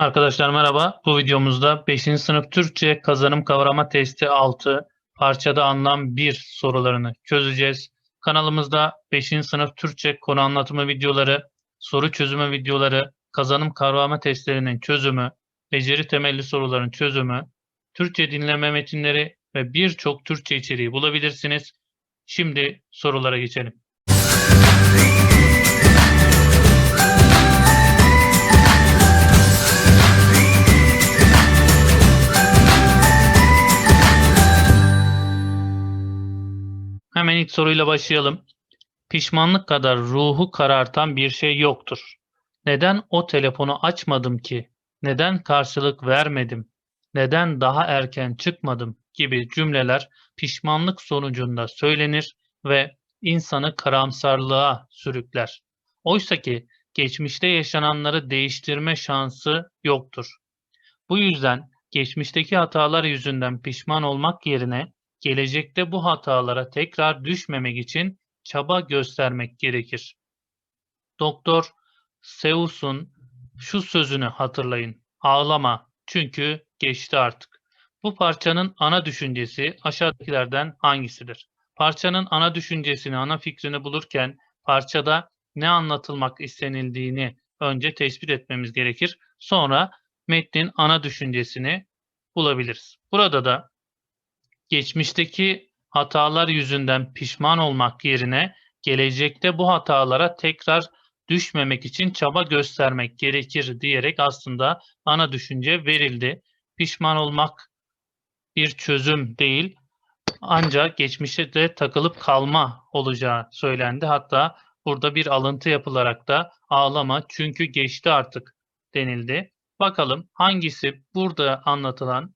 Arkadaşlar merhaba. Bu videomuzda 5. sınıf Türkçe kazanım kavrama testi 6 parçada anlam 1 sorularını çözeceğiz. Kanalımızda 5. sınıf Türkçe konu anlatımı videoları, soru çözümü videoları, kazanım kavrama testlerinin çözümü, beceri temelli soruların çözümü, Türkçe dinleme metinleri ve birçok Türkçe içeriği bulabilirsiniz. Şimdi sorulara geçelim. Hemen ilk soruyla başlayalım. Pişmanlık kadar ruhu karartan bir şey yoktur. Neden o telefonu açmadım ki? Neden karşılık vermedim? Neden daha erken çıkmadım? gibi cümleler pişmanlık sonucunda söylenir ve insanı karamsarlığa sürükler. Oysa ki geçmişte yaşananları değiştirme şansı yoktur. Bu yüzden geçmişteki hatalar yüzünden pişman olmak yerine gelecekte bu hatalara tekrar düşmemek için çaba göstermek gerekir. Doktor Seuss'un şu sözünü hatırlayın. Ağlama çünkü geçti artık. Bu parçanın ana düşüncesi aşağıdakilerden hangisidir? Parçanın ana düşüncesini, ana fikrini bulurken parçada ne anlatılmak istenildiğini önce tespit etmemiz gerekir. Sonra metnin ana düşüncesini bulabiliriz. Burada da geçmişteki hatalar yüzünden pişman olmak yerine gelecekte bu hatalara tekrar düşmemek için çaba göstermek gerekir diyerek aslında ana düşünce verildi. Pişman olmak bir çözüm değil ancak geçmişte de takılıp kalma olacağı söylendi. Hatta burada bir alıntı yapılarak da ağlama çünkü geçti artık denildi. Bakalım hangisi burada anlatılan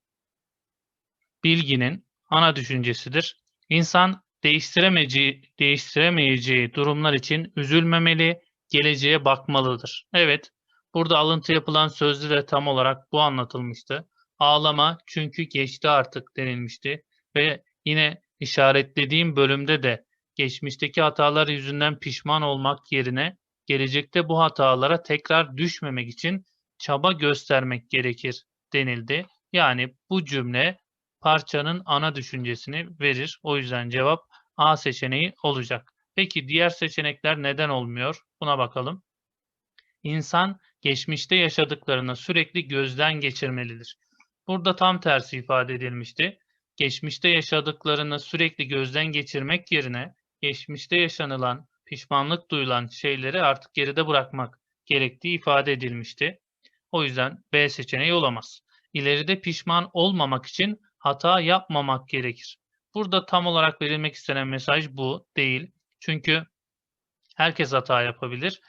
bilginin ana düşüncesidir. İnsan değiştiremeyeceği, değiştiremeyeceği durumlar için üzülmemeli, geleceğe bakmalıdır. Evet, burada alıntı yapılan sözde de tam olarak bu anlatılmıştı. Ağlama çünkü geçti artık denilmişti ve yine işaretlediğim bölümde de geçmişteki hatalar yüzünden pişman olmak yerine gelecekte bu hatalara tekrar düşmemek için çaba göstermek gerekir denildi. Yani bu cümle parçanın ana düşüncesini verir. O yüzden cevap A seçeneği olacak. Peki diğer seçenekler neden olmuyor? Buna bakalım. İnsan geçmişte yaşadıklarını sürekli gözden geçirmelidir. Burada tam tersi ifade edilmişti. Geçmişte yaşadıklarını sürekli gözden geçirmek yerine geçmişte yaşanılan, pişmanlık duyulan şeyleri artık geride bırakmak gerektiği ifade edilmişti. O yüzden B seçeneği olamaz. İleride pişman olmamak için hata yapmamak gerekir. Burada tam olarak verilmek istenen mesaj bu değil. Çünkü herkes hata yapabilir.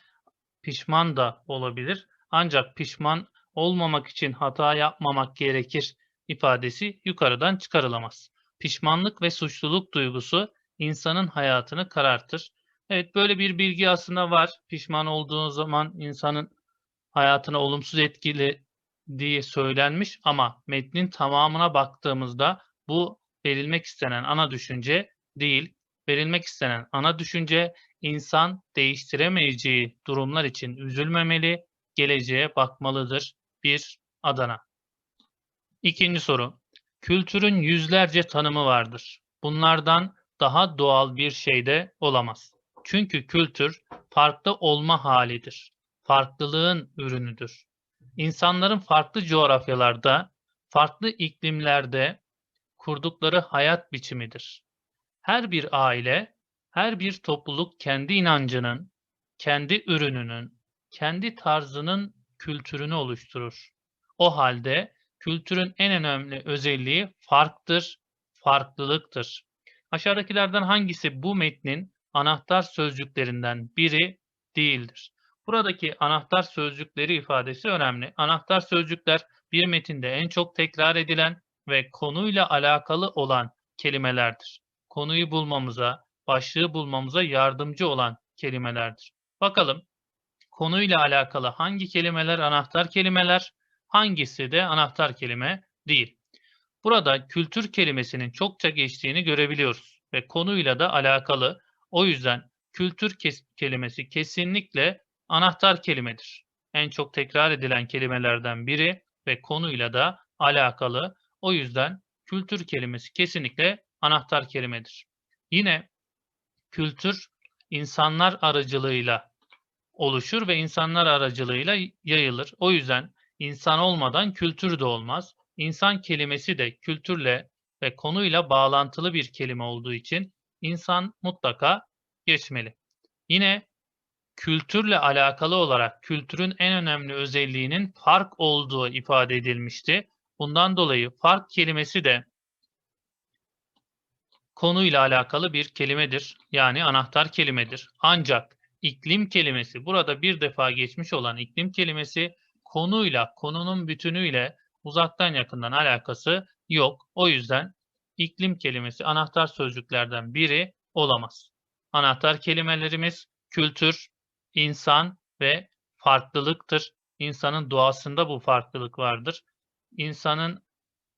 Pişman da olabilir. Ancak pişman olmamak için hata yapmamak gerekir ifadesi yukarıdan çıkarılamaz. Pişmanlık ve suçluluk duygusu insanın hayatını karartır. Evet böyle bir bilgi aslında var. Pişman olduğu zaman insanın hayatına olumsuz etkili diye söylenmiş ama metnin tamamına baktığımızda bu verilmek istenen ana düşünce değil. Verilmek istenen ana düşünce insan değiştiremeyeceği durumlar için üzülmemeli, geleceğe bakmalıdır. Bir Adana. İkinci soru. Kültürün yüzlerce tanımı vardır. Bunlardan daha doğal bir şey de olamaz. Çünkü kültür farklı olma halidir. Farklılığın ürünüdür. İnsanların farklı coğrafyalarda, farklı iklimlerde kurdukları hayat biçimidir. Her bir aile, her bir topluluk kendi inancının, kendi ürününün, kendi tarzının kültürünü oluşturur. O halde kültürün en önemli özelliği farktır, farklılıktır. Aşağıdakilerden hangisi bu metnin anahtar sözcüklerinden biri değildir? Buradaki anahtar sözcükleri ifadesi önemli. Anahtar sözcükler bir metinde en çok tekrar edilen ve konuyla alakalı olan kelimelerdir. Konuyu bulmamıza, başlığı bulmamıza yardımcı olan kelimelerdir. Bakalım konuyla alakalı hangi kelimeler anahtar kelimeler, hangisi de anahtar kelime değil. Burada kültür kelimesinin çokça geçtiğini görebiliyoruz ve konuyla da alakalı. O yüzden kültür kelimesi kesinlikle anahtar kelimedir. en çok tekrar edilen kelimelerden biri ve konuyla da alakalı. O yüzden kültür kelimesi kesinlikle anahtar kelimedir. Yine kültür insanlar aracılığıyla oluşur ve insanlar aracılığıyla yayılır. O yüzden insan olmadan kültür de olmaz. İnsan kelimesi de kültürle ve konuyla bağlantılı bir kelime olduğu için insan mutlaka geçmeli. Yine kültürle alakalı olarak kültürün en önemli özelliğinin fark olduğu ifade edilmişti. Bundan dolayı fark kelimesi de konuyla alakalı bir kelimedir. Yani anahtar kelimedir. Ancak iklim kelimesi burada bir defa geçmiş olan iklim kelimesi konuyla, konunun bütünüyle uzaktan yakından alakası yok. O yüzden iklim kelimesi anahtar sözcüklerden biri olamaz. Anahtar kelimelerimiz kültür, insan ve farklılıktır. İnsanın doğasında bu farklılık vardır. İnsanın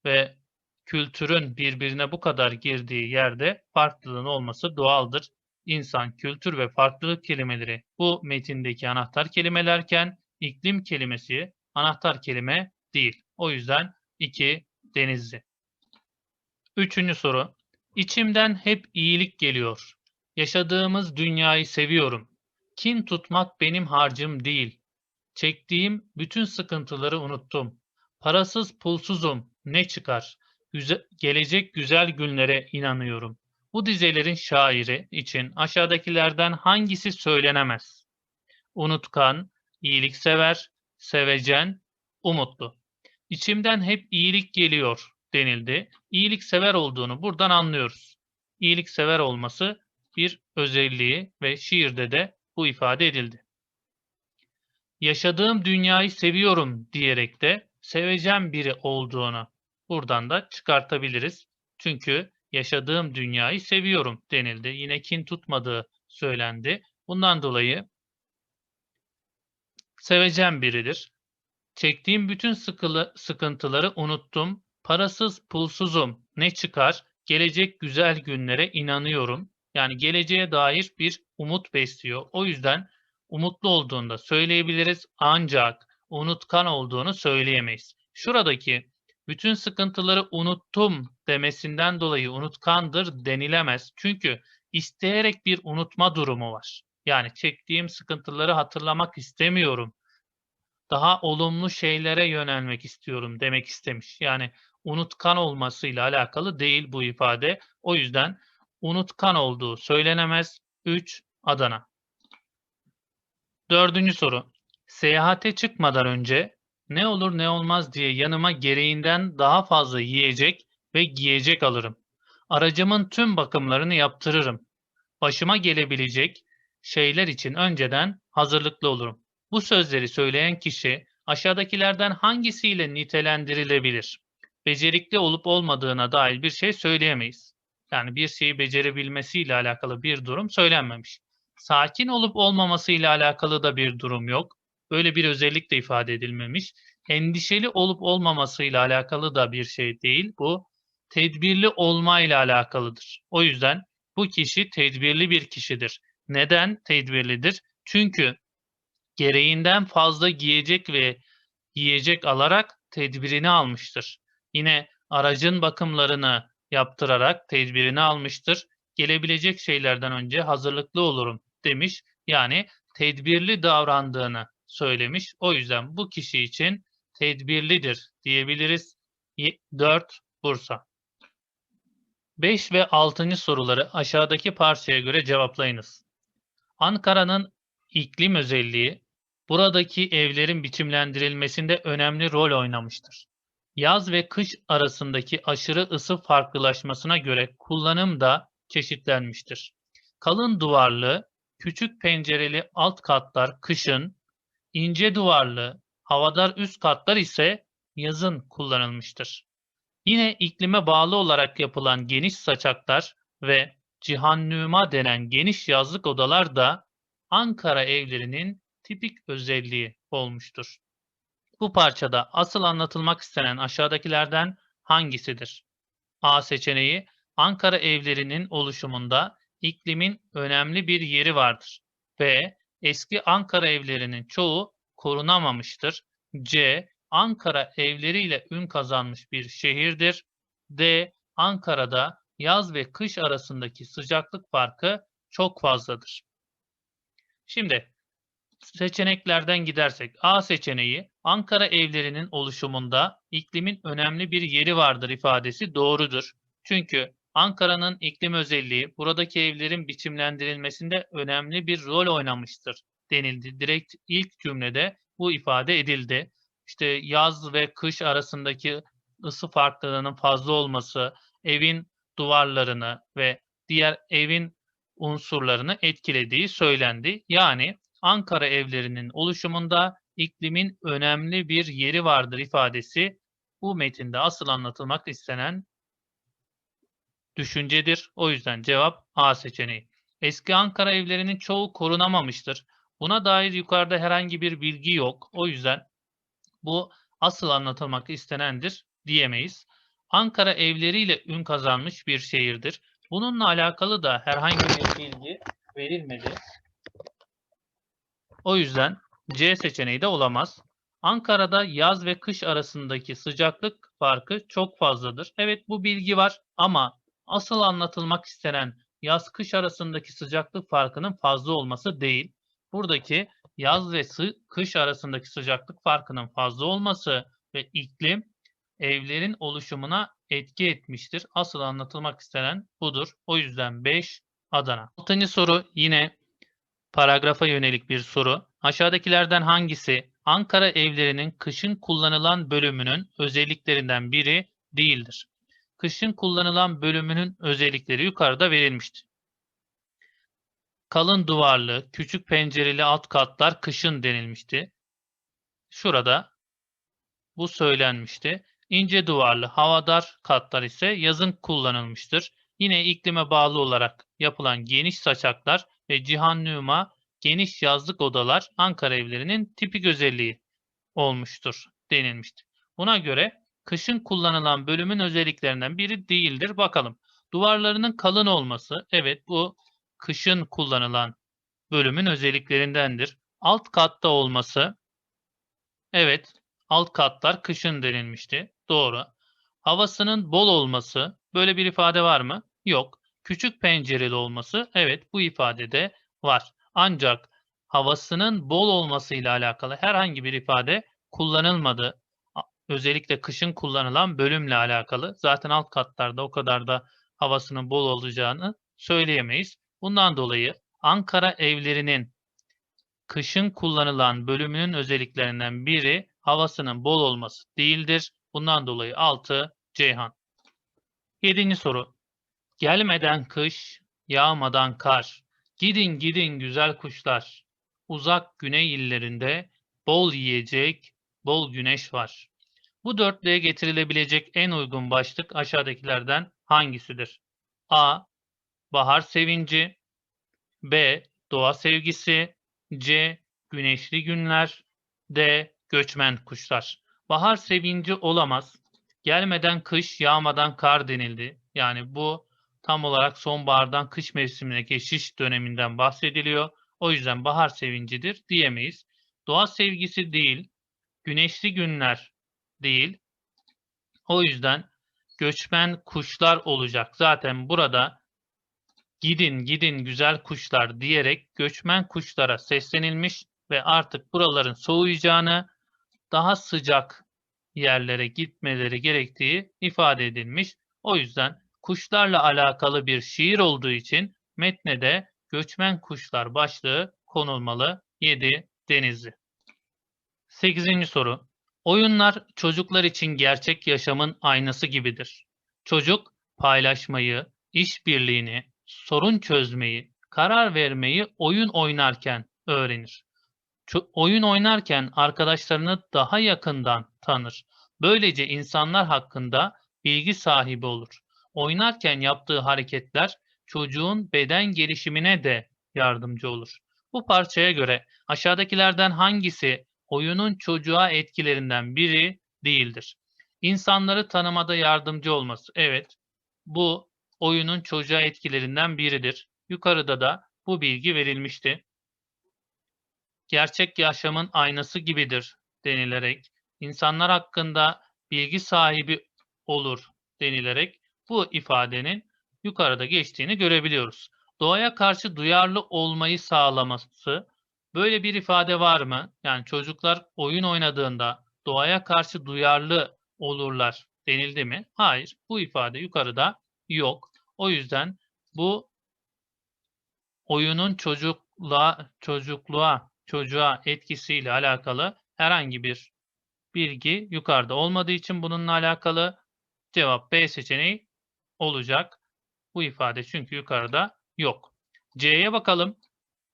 ve kültürün birbirine bu kadar girdiği yerde farklılığın olması doğaldır. İnsan, kültür ve farklılık kelimeleri bu metindeki anahtar kelimelerken iklim kelimesi anahtar kelime değil. O yüzden 2 denizli. Üçüncü soru. İçimden hep iyilik geliyor. Yaşadığımız dünyayı seviyorum. Kin tutmak benim harcım değil. Çektiğim bütün sıkıntıları unuttum. Parasız pulsuzum. Ne çıkar? Güze gelecek güzel günlere inanıyorum. Bu dizelerin şairi için aşağıdakilerden hangisi söylenemez? Unutkan, iyiliksever, sevecen, umutlu. İçimden hep iyilik geliyor denildi. İyiliksever olduğunu buradan anlıyoruz. İyiliksever olması bir özelliği ve şiirde de bu ifade edildi. Yaşadığım dünyayı seviyorum diyerek de seveceğim biri olduğunu buradan da çıkartabiliriz. Çünkü yaşadığım dünyayı seviyorum denildi. Yine kin tutmadığı söylendi. Bundan dolayı seveceğim biridir. Çektiğim bütün sıkılı, sıkıntıları unuttum. Parasız pulsuzum. Ne çıkar? Gelecek güzel günlere inanıyorum. Yani geleceğe dair bir umut besliyor. O yüzden umutlu olduğunu da söyleyebiliriz ancak unutkan olduğunu söyleyemeyiz. Şuradaki bütün sıkıntıları unuttum demesinden dolayı unutkandır denilemez. Çünkü isteyerek bir unutma durumu var. Yani çektiğim sıkıntıları hatırlamak istemiyorum. Daha olumlu şeylere yönelmek istiyorum demek istemiş. Yani unutkan olmasıyla alakalı değil bu ifade. O yüzden unutkan olduğu söylenemez. 3. Adana. Dördüncü soru. Seyahate çıkmadan önce ne olur ne olmaz diye yanıma gereğinden daha fazla yiyecek ve giyecek alırım. Aracımın tüm bakımlarını yaptırırım. Başıma gelebilecek şeyler için önceden hazırlıklı olurum. Bu sözleri söyleyen kişi aşağıdakilerden hangisiyle nitelendirilebilir? Becerikli olup olmadığına dair bir şey söyleyemeyiz. Yani bir şeyi becerebilmesiyle alakalı bir durum söylenmemiş. Sakin olup olmamasıyla alakalı da bir durum yok. Böyle bir özellik de ifade edilmemiş. Endişeli olup olmamasıyla alakalı da bir şey değil. Bu tedbirli olmayla alakalıdır. O yüzden bu kişi tedbirli bir kişidir. Neden tedbirlidir? Çünkü gereğinden fazla giyecek ve yiyecek alarak tedbirini almıştır. Yine aracın bakımlarını yaptırarak tedbirini almıştır. Gelebilecek şeylerden önce hazırlıklı olurum demiş. Yani tedbirli davrandığını söylemiş. O yüzden bu kişi için tedbirlidir diyebiliriz. 4 Bursa. 5 ve 6. soruları aşağıdaki parçaya göre cevaplayınız. Ankara'nın iklim özelliği buradaki evlerin biçimlendirilmesinde önemli rol oynamıştır. Yaz ve kış arasındaki aşırı ısı farklılaşmasına göre kullanım da çeşitlenmiştir. Kalın duvarlı, küçük pencereli alt katlar kışın, ince duvarlı, havadar üst katlar ise yazın kullanılmıştır. Yine iklime bağlı olarak yapılan geniş saçaklar ve cihannüma denen geniş yazlık odalar da Ankara evlerinin tipik özelliği olmuştur. Bu parçada asıl anlatılmak istenen aşağıdakilerden hangisidir? A seçeneği Ankara evlerinin oluşumunda iklimin önemli bir yeri vardır. B. Eski Ankara evlerinin çoğu korunamamıştır. C. Ankara evleriyle ün kazanmış bir şehirdir. D. Ankara'da yaz ve kış arasındaki sıcaklık farkı çok fazladır. Şimdi seçeneklerden gidersek A seçeneği Ankara evlerinin oluşumunda iklimin önemli bir yeri vardır ifadesi doğrudur. Çünkü Ankara'nın iklim özelliği buradaki evlerin biçimlendirilmesinde önemli bir rol oynamıştır denildi. Direkt ilk cümlede bu ifade edildi. İşte yaz ve kış arasındaki ısı farklılığının fazla olması, evin duvarlarını ve diğer evin unsurlarını etkilediği söylendi. Yani Ankara evlerinin oluşumunda iklimin önemli bir yeri vardır ifadesi bu metinde asıl anlatılmak istenen düşüncedir. O yüzden cevap A seçeneği. Eski Ankara evlerinin çoğu korunamamıştır. Buna dair yukarıda herhangi bir bilgi yok. O yüzden bu asıl anlatılmak istenendir diyemeyiz. Ankara evleriyle ün kazanmış bir şehirdir. Bununla alakalı da herhangi bir bilgi verilmedi. O yüzden C seçeneği de olamaz. Ankara'da yaz ve kış arasındaki sıcaklık farkı çok fazladır. Evet bu bilgi var ama asıl anlatılmak istenen yaz-kış arasındaki sıcaklık farkının fazla olması değil. Buradaki yaz ve kış arasındaki sıcaklık farkının fazla olması ve iklim evlerin oluşumuna etki etmiştir. Asıl anlatılmak istenen budur. O yüzden 5 Adana. Altıncı soru yine paragrafa yönelik bir soru. Aşağıdakilerden hangisi Ankara evlerinin kışın kullanılan bölümünün özelliklerinden biri değildir? Kışın kullanılan bölümünün özellikleri yukarıda verilmiştir. Kalın duvarlı, küçük pencereli alt katlar kışın denilmişti. Şurada bu söylenmişti. İnce duvarlı, havadar katlar ise yazın kullanılmıştır. Yine iklime bağlı olarak yapılan geniş saçaklar ve cihan nüma geniş yazlık odalar Ankara evlerinin tipik özelliği olmuştur denilmiştir. Buna göre kışın kullanılan bölümün özelliklerinden biri değildir. Bakalım. Duvarlarının kalın olması, evet bu kışın kullanılan bölümün özelliklerindendir. Alt katta olması, evet alt katlar kışın denilmişti. Doğru. Havasının bol olması, böyle bir ifade var mı? Yok. Küçük pencereli olması, evet bu ifadede var. Ancak havasının bol olmasıyla alakalı herhangi bir ifade kullanılmadı. Özellikle kışın kullanılan bölümle alakalı. Zaten alt katlarda o kadar da havasının bol olacağını söyleyemeyiz. Bundan dolayı Ankara evlerinin kışın kullanılan bölümünün özelliklerinden biri havasının bol olması değildir. Bundan dolayı 6 Ceyhan. Yedinci soru. Gelmeden kış, yağmadan kar. Gidin gidin güzel kuşlar. Uzak güney illerinde bol yiyecek, bol güneş var. Bu dörtlüğe getirilebilecek en uygun başlık aşağıdakilerden hangisidir? A. Bahar sevinci B. Doğa sevgisi C. Güneşli günler D. Göçmen kuşlar. Bahar sevinci olamaz. Gelmeden kış, yağmadan kar denildi. Yani bu tam olarak sonbahardan kış mevsimine geçiş döneminden bahsediliyor. O yüzden bahar sevincidir diyemeyiz. Doğa sevgisi değil, güneşli günler değil. O yüzden göçmen kuşlar olacak. Zaten burada gidin gidin güzel kuşlar diyerek göçmen kuşlara seslenilmiş ve artık buraların soğuyacağını, daha sıcak yerlere gitmeleri gerektiği ifade edilmiş. O yüzden kuşlarla alakalı bir şiir olduğu için metne de göçmen kuşlar başlığı konulmalı. 7 Denizli. 8. soru. Oyunlar çocuklar için gerçek yaşamın aynası gibidir. Çocuk paylaşmayı, işbirliğini, sorun çözmeyi, karar vermeyi oyun oynarken öğrenir. Ço- oyun oynarken arkadaşlarını daha yakından tanır. Böylece insanlar hakkında bilgi sahibi olur. Oynarken yaptığı hareketler çocuğun beden gelişimine de yardımcı olur. Bu parçaya göre aşağıdakilerden hangisi oyunun çocuğa etkilerinden biri değildir? İnsanları tanımada yardımcı olması. Evet, bu oyunun çocuğa etkilerinden biridir. Yukarıda da bu bilgi verilmişti. gerçek yaşamın aynası gibidir denilerek, insanlar hakkında bilgi sahibi olur denilerek bu ifadenin yukarıda geçtiğini görebiliyoruz. Doğaya karşı duyarlı olmayı sağlaması, böyle bir ifade var mı? Yani çocuklar oyun oynadığında doğaya karşı duyarlı olurlar denildi mi? Hayır, bu ifade yukarıda yok. O yüzden bu oyunun çocukluğa, çocukluğa, çocuğa etkisiyle alakalı herhangi bir bilgi yukarıda olmadığı için bununla alakalı cevap B seçeneği olacak. Bu ifade çünkü yukarıda yok. C'ye bakalım.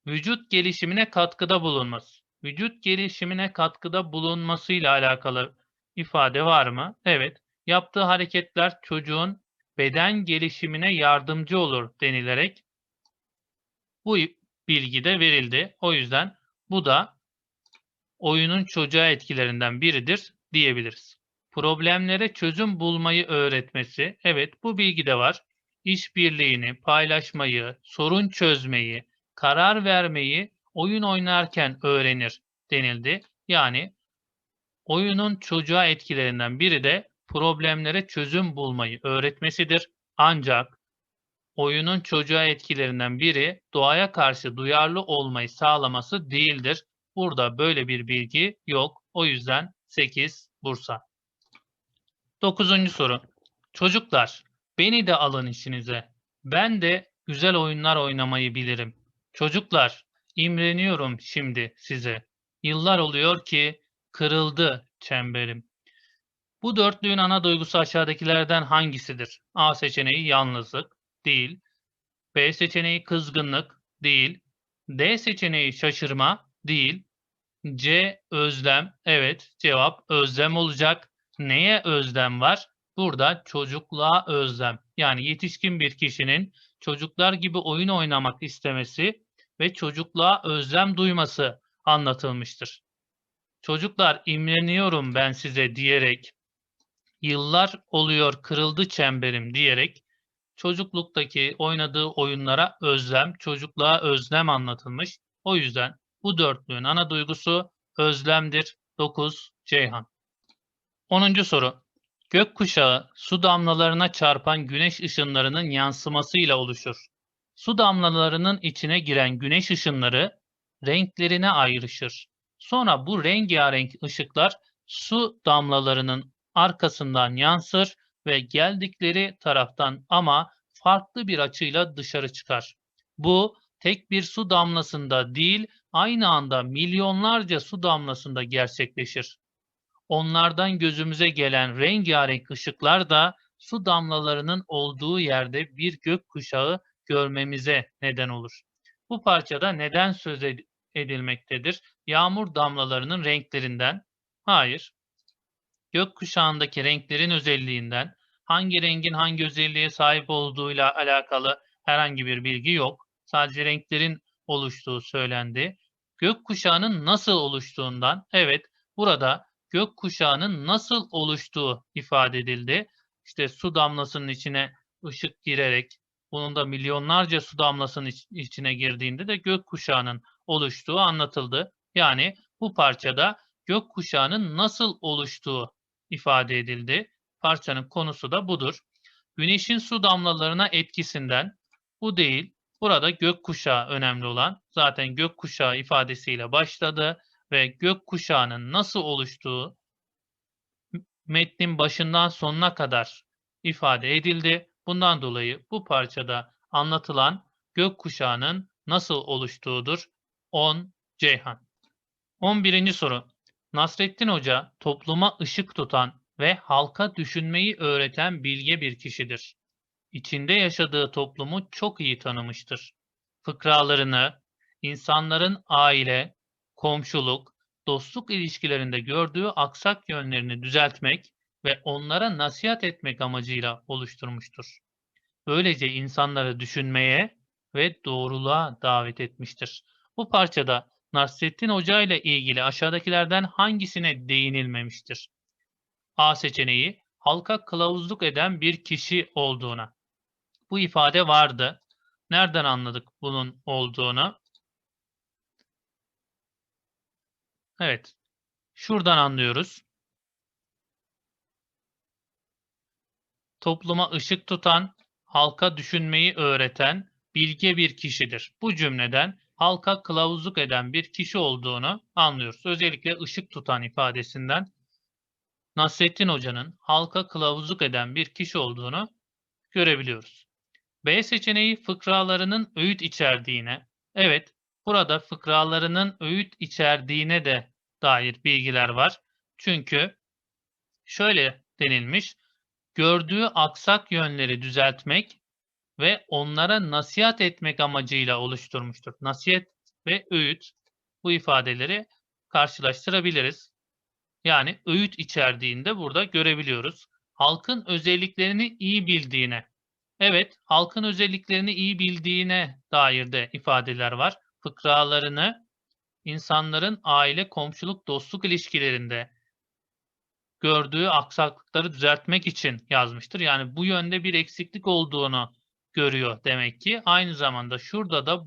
Vücut gelişimine katkıda bulunması. Vücut gelişimine katkıda bulunmasıyla alakalı ifade var mı? Evet. Yaptığı hareketler çocuğun beden gelişimine yardımcı olur denilerek bu bilgi de verildi. O yüzden bu da oyunun çocuğa etkilerinden biridir diyebiliriz. Problemlere çözüm bulmayı öğretmesi. Evet bu bilgi de var. İşbirliğini, paylaşmayı, sorun çözmeyi, karar vermeyi oyun oynarken öğrenir denildi. Yani oyunun çocuğa etkilerinden biri de problemlere çözüm bulmayı öğretmesidir. Ancak oyunun çocuğa etkilerinden biri doğaya karşı duyarlı olmayı sağlaması değildir. Burada böyle bir bilgi yok. O yüzden 8 Bursa. 9. soru. Çocuklar, beni de alın işinize. Ben de güzel oyunlar oynamayı bilirim. Çocuklar, imreniyorum şimdi size. Yıllar oluyor ki kırıldı çemberim. Bu dörtlüğün ana duygusu aşağıdakilerden hangisidir? A seçeneği yalnızlık, değil. B seçeneği kızgınlık, değil. D seçeneği şaşırma, değil. C özlem, evet cevap özlem olacak. Neye özlem var? Burada çocukluğa özlem. Yani yetişkin bir kişinin çocuklar gibi oyun oynamak istemesi ve çocukluğa özlem duyması anlatılmıştır. Çocuklar imreniyorum ben size diyerek, yıllar oluyor kırıldı çemberim diyerek çocukluktaki oynadığı oyunlara özlem, çocukluğa özlem anlatılmış. O yüzden bu dörtlüğün ana duygusu özlemdir. 9 Ceyhan. 10. soru. Gökkuşağı su damlalarına çarpan güneş ışınlarının yansımasıyla oluşur. Su damlalarının içine giren güneş ışınları renklerine ayrışır. Sonra bu rengarenk ışıklar su damlalarının arkasından yansır ve geldikleri taraftan ama farklı bir açıyla dışarı çıkar. Bu tek bir su damlasında değil, aynı anda milyonlarca su damlasında gerçekleşir. Onlardan gözümüze gelen rengarenk ışıklar da su damlalarının olduğu yerde bir gök kuşağı görmemize neden olur. Bu parçada neden söz edilmektedir? Yağmur damlalarının renklerinden? Hayır. Gök kuşağındaki renklerin özelliğinden, hangi rengin hangi özelliğe sahip olduğuyla alakalı herhangi bir bilgi yok. Sadece renklerin oluştuğu söylendi. Gök kuşağının nasıl oluştuğundan, evet burada gök kuşağının nasıl oluştuğu ifade edildi. İşte su damlasının içine ışık girerek, bunun da milyonlarca su damlasının içine girdiğinde de gök kuşağının oluştuğu anlatıldı. Yani bu parçada gök kuşağının nasıl oluştuğu ifade edildi. Parçanın konusu da budur. Güneşin su damlalarına etkisinden bu değil. Burada gök kuşağı önemli olan. Zaten gök kuşağı ifadesiyle başladı ve gök kuşağının nasıl oluştuğu metnin başından sonuna kadar ifade edildi. Bundan dolayı bu parçada anlatılan gök kuşağının nasıl oluştuğudur. 10 Ceyhan. 11. soru. Nasrettin Hoca topluma ışık tutan ve halka düşünmeyi öğreten bilge bir kişidir. İçinde yaşadığı toplumu çok iyi tanımıştır. Fıkralarını, insanların aile, komşuluk, dostluk ilişkilerinde gördüğü aksak yönlerini düzeltmek ve onlara nasihat etmek amacıyla oluşturmuştur. Böylece insanları düşünmeye ve doğruluğa davet etmiştir. Bu parçada Nasrettin Hoca ile ilgili aşağıdakilerden hangisine değinilmemiştir? A seçeneği halka kılavuzluk eden bir kişi olduğuna. Bu ifade vardı. Nereden anladık bunun olduğunu? Evet. Şuradan anlıyoruz. Topluma ışık tutan, halka düşünmeyi öğreten, bilge bir kişidir. Bu cümleden halka kılavuzluk eden bir kişi olduğunu anlıyoruz. Özellikle ışık tutan ifadesinden Nasrettin Hoca'nın halka kılavuzluk eden bir kişi olduğunu görebiliyoruz. B seçeneği fıkralarının öğüt içerdiğine, evet burada fıkralarının öğüt içerdiğine de dair bilgiler var. Çünkü şöyle denilmiş, gördüğü aksak yönleri düzeltmek ve onlara nasihat etmek amacıyla oluşturmuştur. Nasihat ve öğüt bu ifadeleri karşılaştırabiliriz. Yani öğüt içerdiğinde burada görebiliyoruz. Halkın özelliklerini iyi bildiğine. Evet, halkın özelliklerini iyi bildiğine dair de ifadeler var. Fıkralarını insanların aile, komşuluk, dostluk ilişkilerinde gördüğü aksaklıkları düzeltmek için yazmıştır. Yani bu yönde bir eksiklik olduğunu görüyor demek ki. Aynı zamanda şurada da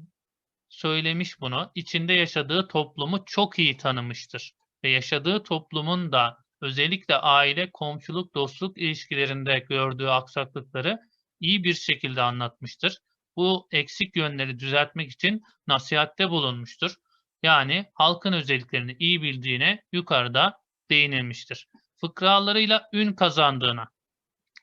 söylemiş bunu. İçinde yaşadığı toplumu çok iyi tanımıştır. Ve yaşadığı toplumun da özellikle aile, komşuluk, dostluk ilişkilerinde gördüğü aksaklıkları iyi bir şekilde anlatmıştır. Bu eksik yönleri düzeltmek için nasihatte bulunmuştur. Yani halkın özelliklerini iyi bildiğine yukarıda değinilmiştir. Fıkralarıyla ün kazandığına.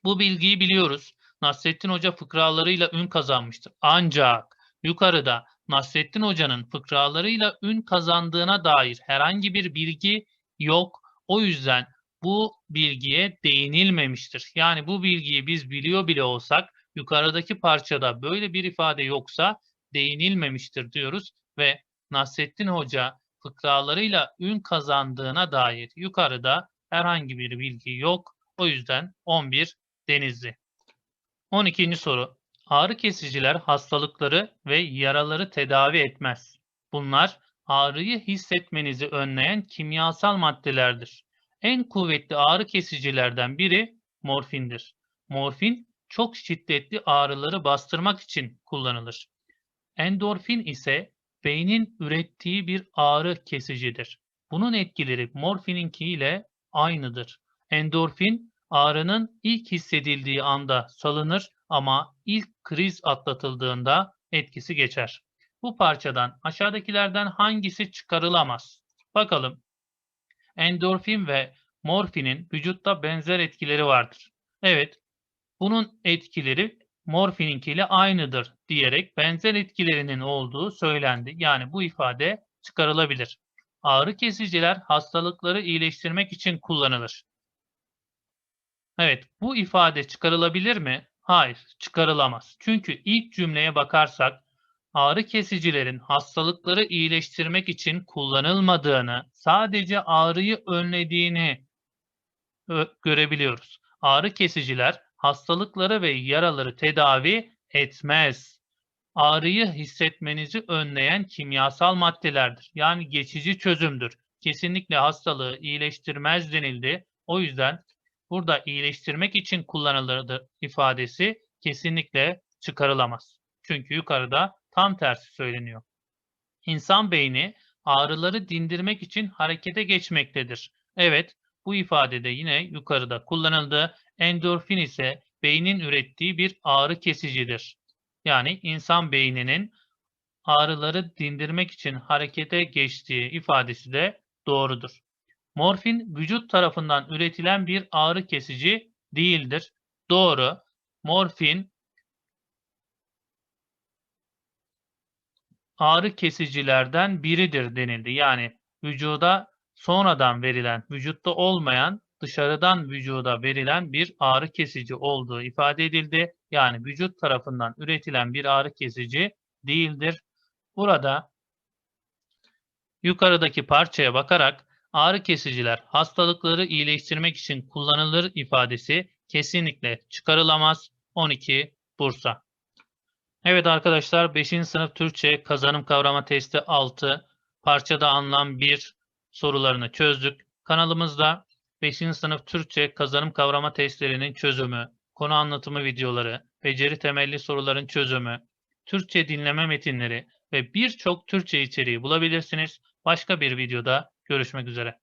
Bu bilgiyi biliyoruz. Nasrettin Hoca fıkralarıyla ün kazanmıştır. Ancak yukarıda Nasrettin Hoca'nın fıkralarıyla ün kazandığına dair herhangi bir bilgi yok. O yüzden bu bilgiye değinilmemiştir. Yani bu bilgiyi biz biliyor bile olsak yukarıdaki parçada böyle bir ifade yoksa değinilmemiştir diyoruz ve Nasrettin Hoca fıkralarıyla ün kazandığına dair yukarıda herhangi bir bilgi yok. O yüzden 11 Denizli. 12. soru. Ağrı kesiciler hastalıkları ve yaraları tedavi etmez. Bunlar ağrıyı hissetmenizi önleyen kimyasal maddelerdir. En kuvvetli ağrı kesicilerden biri morfindir. Morfin çok şiddetli ağrıları bastırmak için kullanılır. Endorfin ise beynin ürettiği bir ağrı kesicidir. Bunun etkileri morfininki ile aynıdır. Endorfin ağrının ilk hissedildiği anda salınır ama ilk kriz atlatıldığında etkisi geçer. Bu parçadan aşağıdakilerden hangisi çıkarılamaz? Bakalım. Endorfin ve morfinin vücutta benzer etkileri vardır. Evet, bunun etkileri morfininkiyle aynıdır diyerek benzer etkilerinin olduğu söylendi. Yani bu ifade çıkarılabilir. Ağrı kesiciler hastalıkları iyileştirmek için kullanılır. Evet, bu ifade çıkarılabilir mi? Hayır, çıkarılamaz. Çünkü ilk cümleye bakarsak ağrı kesicilerin hastalıkları iyileştirmek için kullanılmadığını, sadece ağrıyı önlediğini görebiliyoruz. Ağrı kesiciler hastalıkları ve yaraları tedavi etmez. Ağrıyı hissetmenizi önleyen kimyasal maddelerdir. Yani geçici çözümdür. Kesinlikle hastalığı iyileştirmez denildi. O yüzden burada iyileştirmek için kullanılır ifadesi kesinlikle çıkarılamaz. Çünkü yukarıda tam tersi söyleniyor. İnsan beyni ağrıları dindirmek için harekete geçmektedir. Evet, bu ifadede yine yukarıda kullanıldı. Endorfin ise beynin ürettiği bir ağrı kesicidir. Yani insan beyninin ağrıları dindirmek için harekete geçtiği ifadesi de doğrudur. Morfin vücut tarafından üretilen bir ağrı kesici değildir. Doğru. Morfin ağrı kesicilerden biridir denildi. Yani vücuda sonradan verilen, vücutta olmayan, dışarıdan vücuda verilen bir ağrı kesici olduğu ifade edildi. Yani vücut tarafından üretilen bir ağrı kesici değildir. Burada yukarıdaki parçaya bakarak ağrı kesiciler hastalıkları iyileştirmek için kullanılır ifadesi kesinlikle çıkarılamaz. 12 Bursa. Evet arkadaşlar 5. sınıf Türkçe kazanım kavrama testi 6 parçada anlam 1 sorularını çözdük. Kanalımızda 5. sınıf Türkçe kazanım kavrama testlerinin çözümü, konu anlatımı videoları, beceri temelli soruların çözümü, Türkçe dinleme metinleri ve birçok Türkçe içeriği bulabilirsiniz. Başka bir videoda görüşmek üzere.